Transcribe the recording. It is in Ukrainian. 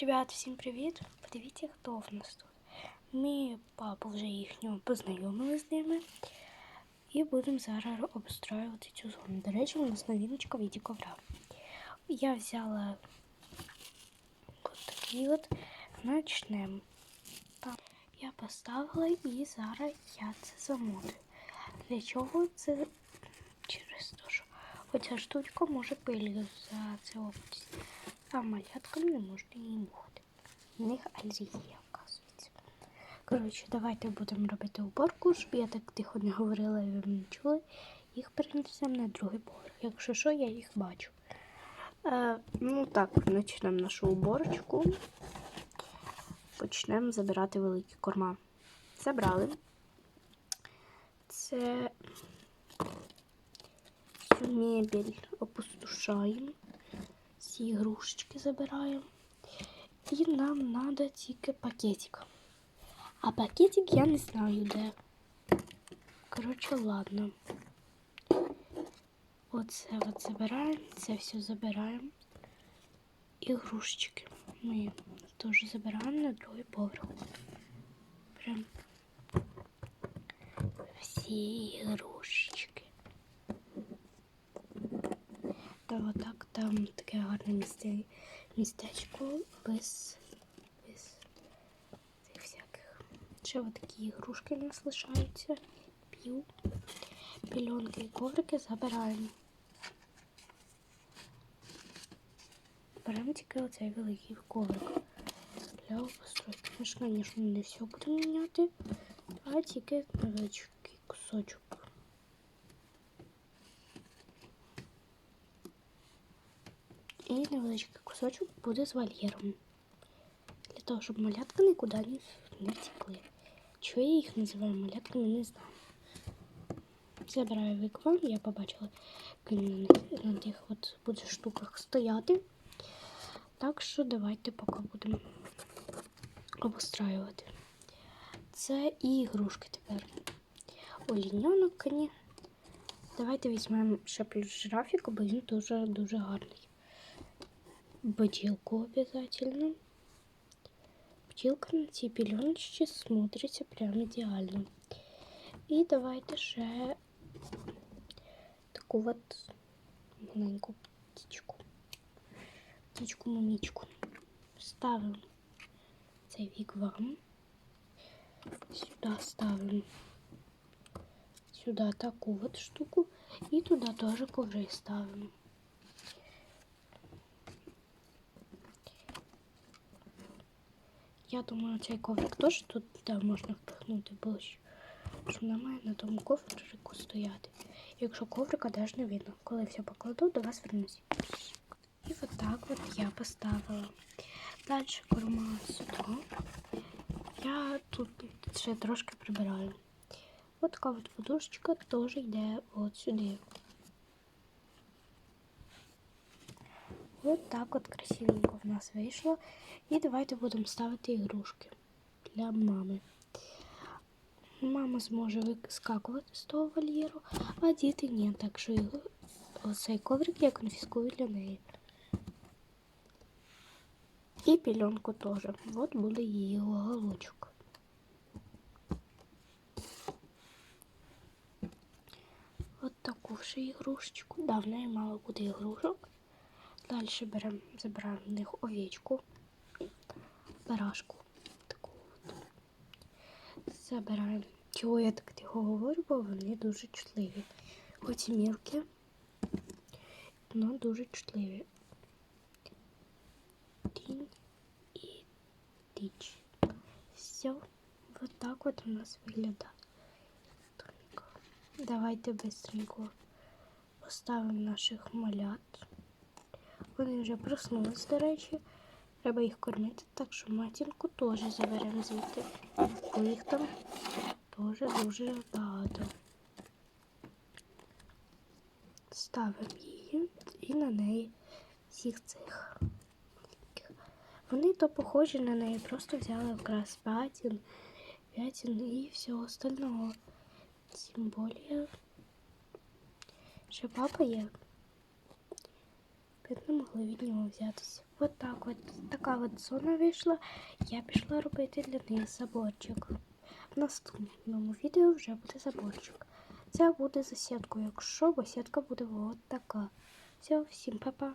Ребят, всім привіт! Подивіться, хто в нас тут. Ми папу вже їхнього познайомили з ними. І будемо зараз обустроювати цю зону. До речі, у нас новиночка в віді ковра. Я взяла от такий от. Начнемо. Так, я поставила і зараз я це замотую. Для чого це через те, що оця штучка може пилю за це область. А маляткам не можна її нюхати. В них алергія, оказується. Коротше, давайте будемо робити уборку, щоб я так тихо не говорила і ви мене чули. Їх перенесемо на другий поверх. Якщо що, я їх бачу. Е, ну так, почнемо нашу уборочку. Почнемо забирати великі корма. Забрали. Це мебель опустошаємо. Ці ігрушечки забираємо. І нам треба тільки пакетик. А пакетик я не знаю де. Коротше, ладно. Оце от забираємо, це все забираємо. Ігрушечки ми теж забираємо на другий поверх. Прям всі ігрушечки. Та отак там таке гарне місце, містечко без, без цих всяких. Ще от такі ігрушки у нас лишаються. Пів, пільонки і коврики забираємо. Беремо тільки оцей великий коврик для обустройки. Ми ж, звісно, не все будемо міняти, а тільки невеличкий кусочок. І невеличкий кусочок буде з вольєром. Для того, щоб малятка нікуди не, втекли. Чого я їх називаю малятками, не знаю. Забираю виквам, я побачила, він на тих от буде штуках стояти. Так що давайте поки будемо обустраювати. Це і ігрушки тепер. Оліньонок, коні. Давайте візьмемо ще плюс жирафіку, бо він дуже-дуже гарний. Бутилку обязательно. Бутилка на цій пільоночці смотриться прям ідеально. І давайте ще таку от маленьку птічку. Птічку мамічку. Ставимо цей вігвам. Сюди ставимо сюда таку вот штуку и туда тоже ковры ставим. Я думаю, цей коврик теж тут да, можна впихнути ближче. Що вона має на тому коврику стояти. Якщо коврика теж не видно. Коли все покладу, до вас вернусь. І от так от я поставила. Далі корма сюди. Я тут ще трошки прибираю. От така от подушечка теж йде от сюди. От так от красивенько в нас вийшло. І давайте будемо ставити ігрушки для мами. Мама зможе вискакувати з того вольєру, а діти ні. Так що цей коврик я конфіскую для неї. І пільонку теж. От буде її уголочок. От таку ще ігрушечку. Да, в неї мало буде ігрушок. Далі беремо, забираємо в них овечку, барашку. Таку от. Чого я так тихо говорю, бо вони дуже чутливі. Хоч і мілкі, але дуже чутливі. Тінь і тіч. Все, вот так от у нас виглядає. Давайте быстренько поставимо наших малят. Вони вже проснулись, до речі. Треба їх кормити, так що матінку теж заберемо звідти. Бо їх там теж дуже багато. Ставимо її і на неї всіх цих. Вони то похожі на неї, просто взяли якраз п'ятін, п'ятін і всього остального. Тим более, що папа є. Не могли від нього взятися. От так от така от зона вийшла. Я пішла робити для неї заборчик. В наступному відео вже буде заборчик. Це буде за сіткою, якщо бо сітка буде от така. Все, всім па-па.